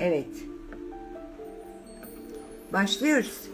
Evet. Başlıyoruz.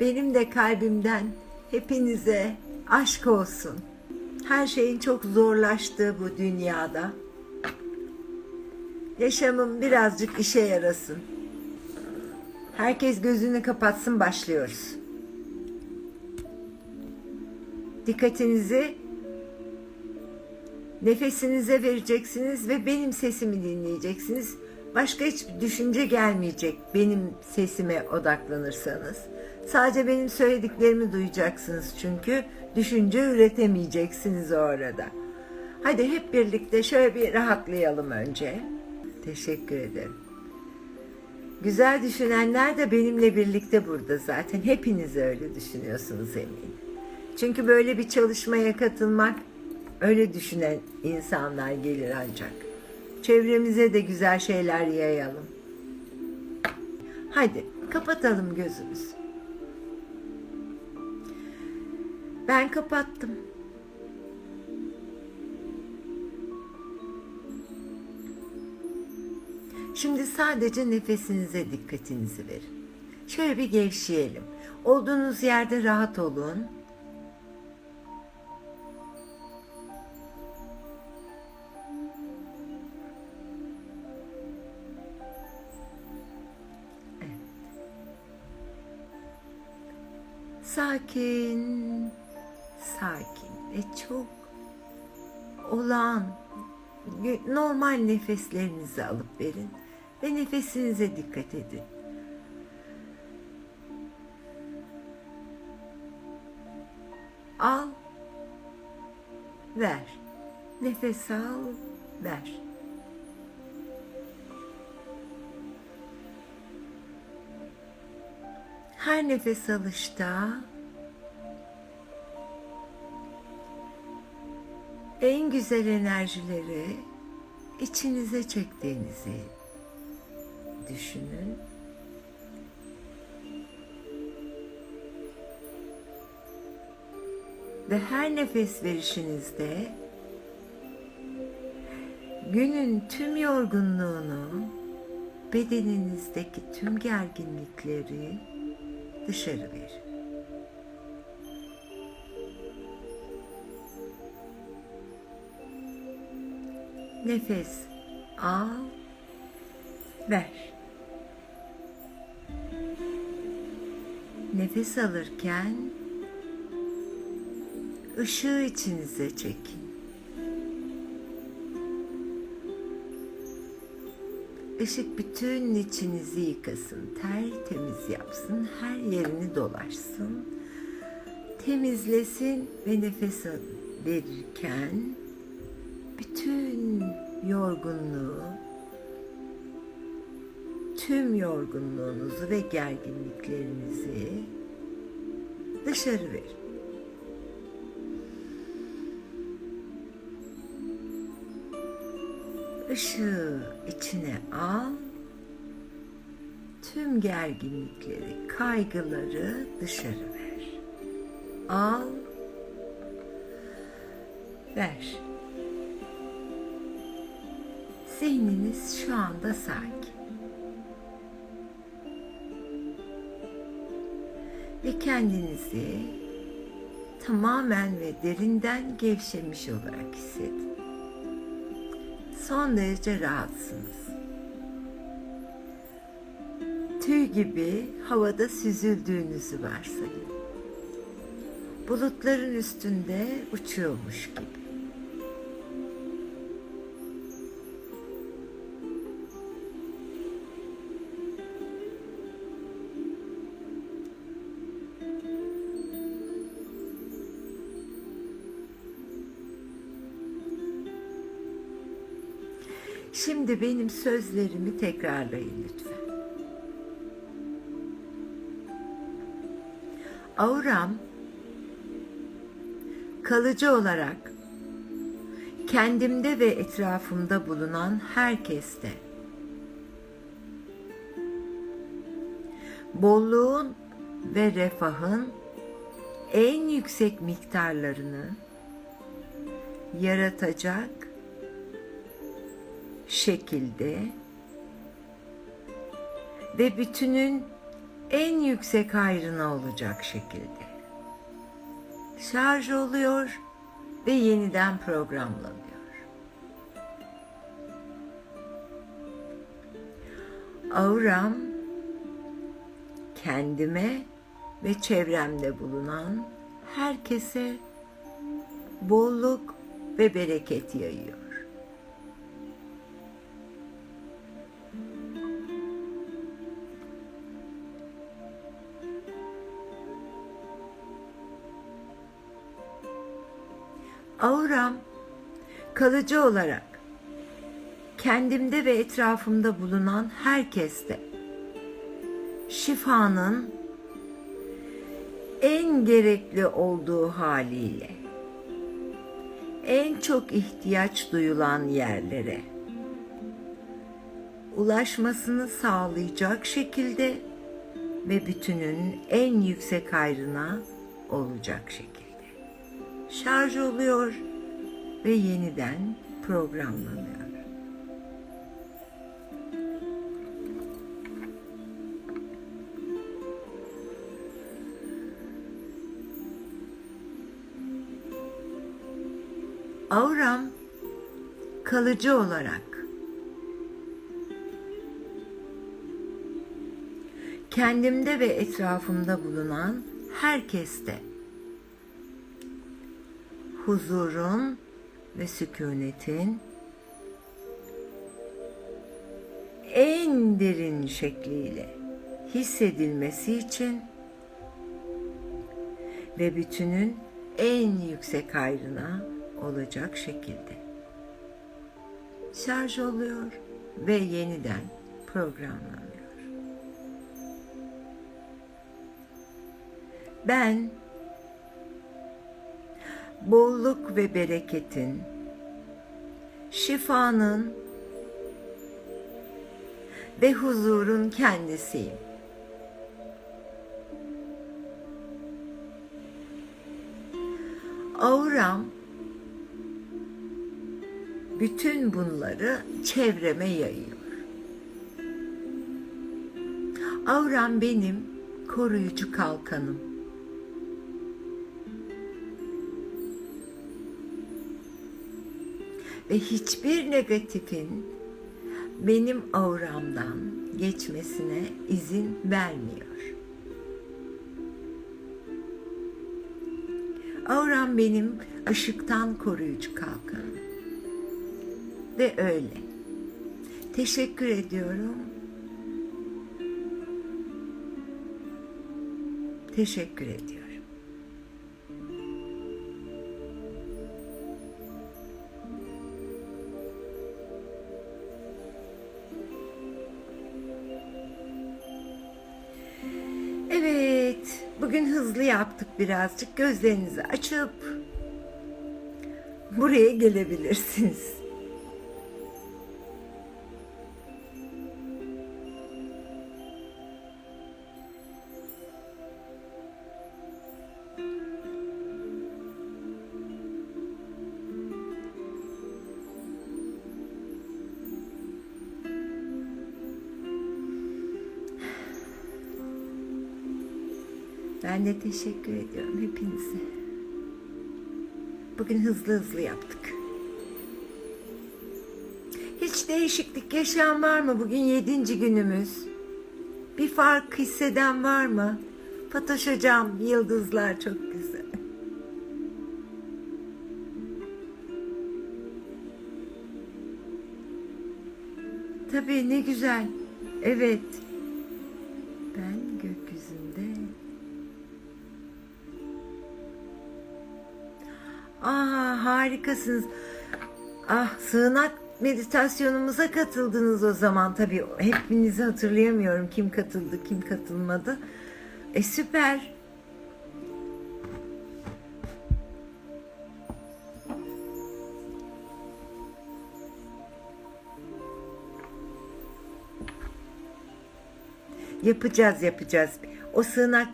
Benim de kalbimden hepinize aşk olsun. Her şeyin çok zorlaştığı bu dünyada. Yaşamım birazcık işe yarasın. Herkes gözünü kapatsın başlıyoruz. Dikkatinizi nefesinize vereceksiniz ve benim sesimi dinleyeceksiniz. Başka hiçbir düşünce gelmeyecek benim sesime odaklanırsanız. Sadece benim söylediklerimi duyacaksınız çünkü düşünce üretemeyeceksiniz o arada. Hadi hep birlikte şöyle bir rahatlayalım önce. Teşekkür ederim. Güzel düşünenler de benimle birlikte burada zaten. Hepiniz öyle düşünüyorsunuz eminim. Çünkü böyle bir çalışmaya katılmak öyle düşünen insanlar gelir ancak. Çevremize de güzel şeyler yayalım. Hadi kapatalım gözümüzü. Ben kapattım. Şimdi sadece nefesinize dikkatinizi verin. Şöyle bir gevşeyelim. Olduğunuz yerde rahat olun. Sakin, sakin ve çok olağan, normal nefeslerinizi alıp verin ve nefesinize dikkat edin. Al, ver. Nefes al, ver. Her nefes alışta en güzel enerjileri içinize çektiğinizi düşünün. Ve her nefes verişinizde günün tüm yorgunluğunu, bedeninizdeki tüm gerginlikleri dışarı verin. Nefes al, ver. Nefes alırken ışığı içinize çekin. Işık bütün içinizi yıkasın, tertemiz yapsın, her yerini dolaşsın, temizlesin ve nefes verirken bütün yorgunluğu, tüm yorgunluğunuzu ve gerginliklerinizi dışarı verin. Işığı içine al, tüm gerginlikleri, kaygıları dışarı ver. Al, ver. Zihniniz şu anda sakin. Ve kendinizi tamamen ve derinden gevşemiş olarak hissedin. Son derece rahatsınız. Tüy gibi havada süzüldüğünüzü varsayın. Bulutların üstünde uçuyormuş gibi. Şimdi benim sözlerimi tekrarlayın lütfen. Auram kalıcı olarak kendimde ve etrafımda bulunan herkeste bolluğun ve refahın en yüksek miktarlarını yaratacak şekilde ve bütünün en yüksek hayrına olacak şekilde şarj oluyor ve yeniden programlanıyor. Auram kendime ve çevremde bulunan herkese bolluk ve bereket yayıyor. Auram kalıcı olarak kendimde ve etrafımda bulunan herkeste şifanın en gerekli olduğu haliyle en çok ihtiyaç duyulan yerlere ulaşmasını sağlayacak şekilde ve bütünün en yüksek hayrına olacak şekilde şarj oluyor ve yeniden programlanıyor. Auram kalıcı olarak kendimde ve etrafımda bulunan herkeste huzurun ve sükunetin en derin şekliyle hissedilmesi için ve bütünün en yüksek hayrına olacak şekilde şarj oluyor ve yeniden programlanıyor. Ben bolluk ve bereketin, şifanın ve huzurun kendisiyim. Auram bütün bunları çevreme yayıyor. Auram benim koruyucu kalkanım. Ve hiçbir negatifin benim auramdan geçmesine izin vermiyor. Auram benim ışıktan koruyucu kalkanım. Ve öyle. Teşekkür ediyorum. Teşekkür ediyorum. Yaptık birazcık. Gözlerinizi açıp buraya gelebilirsiniz. De teşekkür ediyorum hepinize. Bugün hızlı hızlı yaptık. Hiç değişiklik yaşayan var mı? Bugün yedinci günümüz. Bir fark hisseden var mı? Fatoş hocam, yıldızlar çok güzel. Tabii ne güzel. Evet. Ben Aa harikasınız. Ah sığınak meditasyonumuza katıldınız o zaman. Tabii hepinizi hatırlayamıyorum kim katıldı kim katılmadı. E süper. Yapacağız yapacağız. O sığınak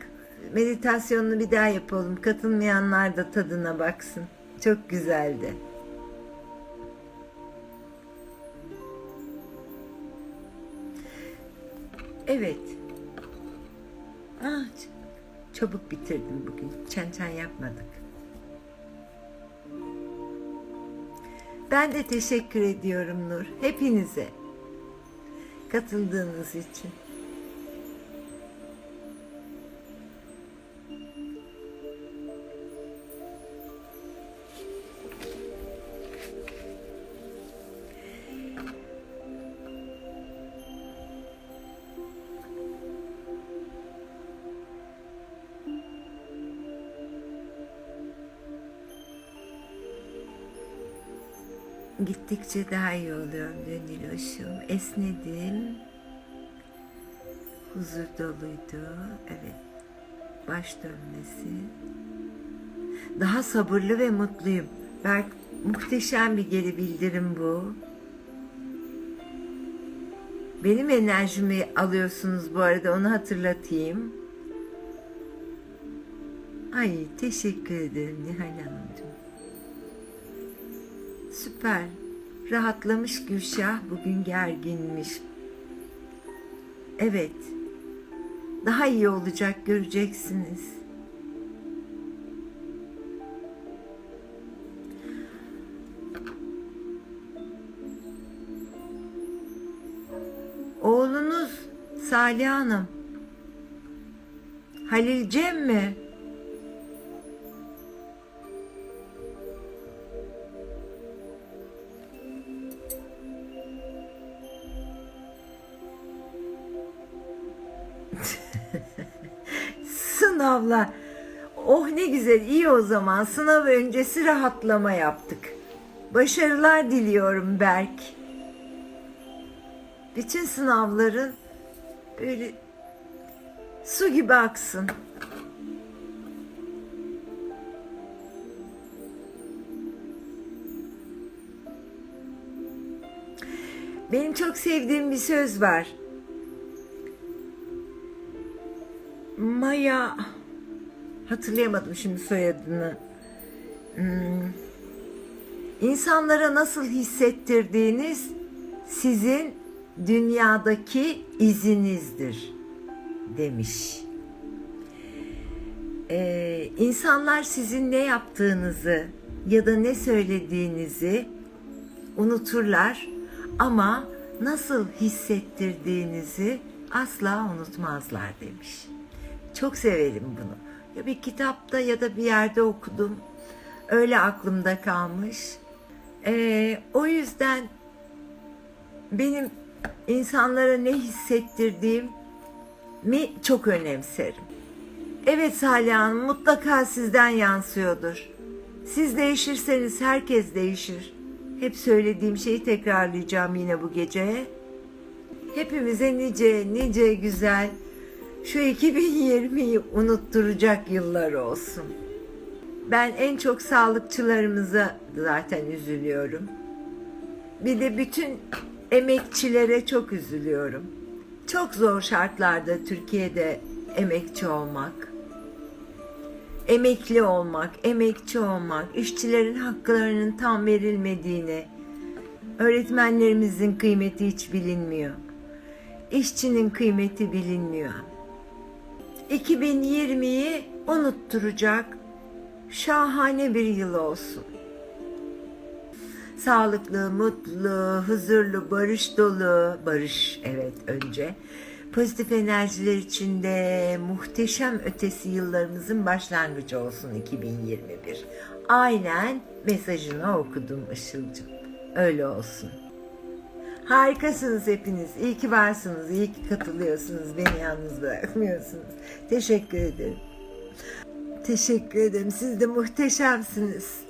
meditasyonunu bir daha yapalım. Katılmayanlar da tadına baksın. Çok güzeldi. Evet. Ah, çabuk bitirdim bugün. Çen çen yapmadık. Ben de teşekkür ediyorum Nur. Hepinize. Katıldığınız için. Gittikçe daha iyi oluyorum Döniloş'um. Esnedim. Huzur doluydu. Evet. Baş dönmesi. Daha sabırlı ve mutluyum. Berk muhteşem bir geri bildirim bu. Benim enerjimi alıyorsunuz bu arada onu hatırlatayım. Ay teşekkür ederim Nihal Hanımcığım. Süper. Rahatlamış Gülşah bugün gerginmiş. Evet. Daha iyi olacak göreceksiniz. Oğlunuz Salih Hanım. Halil Cem mi? Sınavlar. Oh ne güzel iyi o zaman sınav öncesi rahatlama yaptık. Başarılar diliyorum Berk. Bütün sınavların böyle su gibi aksın. Benim çok sevdiğim bir söz var. Maya hatırlayamadım şimdi soyadını. Hmm. İnsanlara nasıl hissettirdiğiniz sizin dünyadaki izinizdir demiş. Ee, insanlar sizin ne yaptığınızı ya da ne söylediğinizi unuturlar ama nasıl hissettirdiğinizi asla unutmazlar demiş. Çok severim bunu. Ya bir kitapta ya da bir yerde okudum. Öyle aklımda kalmış. Ee, o yüzden benim insanlara ne hissettirdiğim mi çok önemserim. Evet Salih Hanım mutlaka sizden yansıyordur. Siz değişirseniz herkes değişir. Hep söylediğim şeyi tekrarlayacağım yine bu gece. Hepimize nice nice güzel şu 2020'yi unutturacak yıllar olsun. Ben en çok sağlıkçılarımıza zaten üzülüyorum. Bir de bütün emekçilere çok üzülüyorum. Çok zor şartlarda Türkiye'de emekçi olmak. Emekli olmak, emekçi olmak, işçilerin haklarının tam verilmediğini, öğretmenlerimizin kıymeti hiç bilinmiyor. İşçinin kıymeti bilinmiyor. 2020'yi unutturacak şahane bir yıl olsun. Sağlıklı, mutlu, huzurlu, barış dolu, barış evet önce. Pozitif enerjiler içinde muhteşem ötesi yıllarımızın başlangıcı olsun 2021. Aynen mesajını okudum Işıl'cığım. Öyle olsun. Harikasınız hepiniz. İyi ki varsınız. İyi ki katılıyorsunuz. Beni yalnız bırakmıyorsunuz. Teşekkür ederim. Teşekkür ederim. Siz de muhteşemsiniz.